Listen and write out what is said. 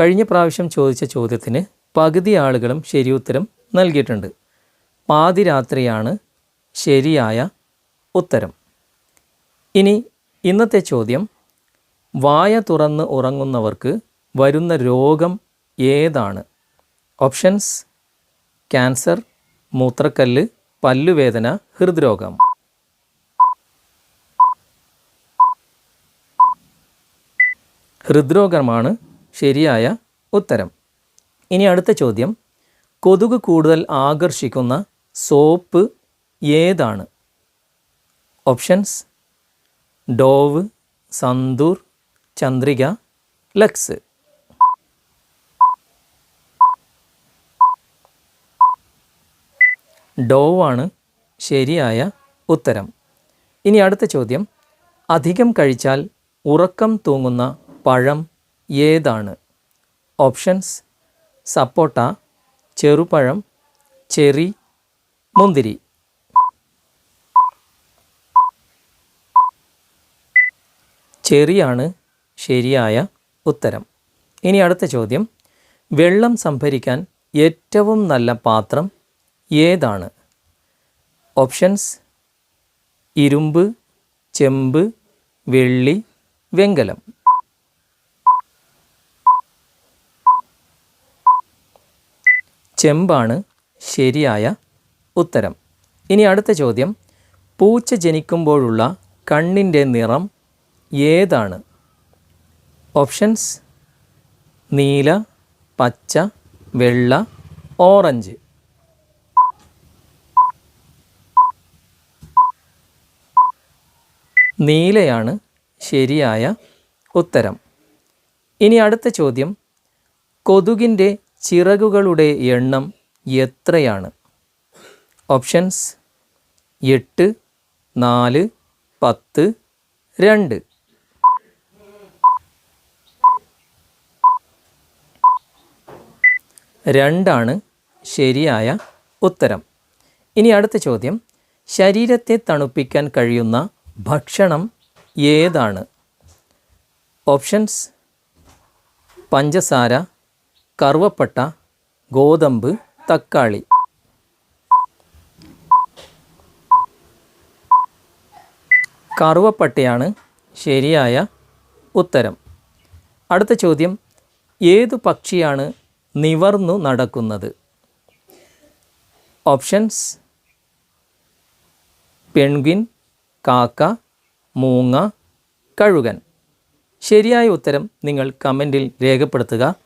കഴിഞ്ഞ പ്രാവശ്യം ചോദിച്ച ചോദ്യത്തിന് പകുതി ആളുകളും ശരിയുത്തരം നൽകിയിട്ടുണ്ട്. പാതിരാത്രിയാണ് ശരിയായ ഉത്തരം. ഇനി ഇന്നത്തെ ചോദ്യം വായ തുറന്ന് ഉറങ്ങുന്നവർക്ക് വരുന്ന രോഗം ഏതാണ്? ഓപ്ഷൻസ് ക്യാൻസർ മൂത്രക്കല്ല് പല്ലുവേദന ഹൃദ്രോഗം. ഹൃദ്രോഗമാണ് ശരിയായ ഉത്തരം. ഇനി അടുത്ത ചോദ്യം. കൊതുക് കൂടുതൽ ആകർഷിക്കുന്ന സോപ്പ് ഏതാണ്? Options. Dove Santoor Chandrika Lux. ഡോവാണ് ശരിയായ ഉത്തരം. ഇനി അടുത്ത ചോദ്യം. അധികം കഴിച്ചാൽ ഉറക്കം തൂങ്ങുന്ന പഴം ഏതാണ്? ഓപ്ഷൻസ് സപ്പോട്ട ചെറുപഴം ചെറി മുന്തിരി. ചെറിയാണ് ശരിയായ ഉത്തരം. ഇനി അടുത്ത ചോദ്യം. വെള്ളം സംഭരിക്കാൻ ഏറ്റവും നല്ല പാത്രം ഏതാണ്? ഓപ്ഷൻസ് ഇരുമ്പ് ചെമ്പ് വെള്ളി വെങ്കലം. ചെമ്പാണ് ശരിയായ ഉത്തരം. ഇനി അടുത്ത ചോദ്യം. പൂച്ച ജനിക്കുമ്പോഴുള്ള കണ്ണിന്റെ നിറം ഏതാണ്? ഓപ്ഷൻസ്. നീല പച്ച വെള്ള ഓറഞ്ച്. നീലയാണ് ശരിയായ ഉത്തരം. ഇനി അടുത്ത ചോദ്യം. കൊതുകിന്റെ ചിറകുകളുടെ എണ്ണം എത്രയാണ്? ഓപ്ഷൻസ് എട്ട് നാല് പത്ത് രണ്ട്. രണ്ടാണ് ശരിയായ ഉത്തരം. ഇനി അടുത്ത ചോദ്യം. ശരീരത്തെ തണുപ്പിക്കാൻ കഴിയുന്ന ഭക്ഷണം ഏതാണ്? ഓപ്ഷൻസ് പഞ്ചസാര കറുവപ്പട്ട ഗോതമ്പ് തക്കാളി. കറുവപ്പട്ടയാണ് ശരിയായ ഉത്തരം. അടുത്ത ചോദ്യം ഏതു പക്ഷിയാണ് നിവർന്നു നടക്കുന്നത്? ഓപ്ഷൻസ് പെൺകിൻ കാക്ക മൂങ്ങ കഴുകൻ. ശരിയായ ഉത്തരം നിങ്ങൾ കമന്റിൽ രേഖപ്പെടുത്തുക.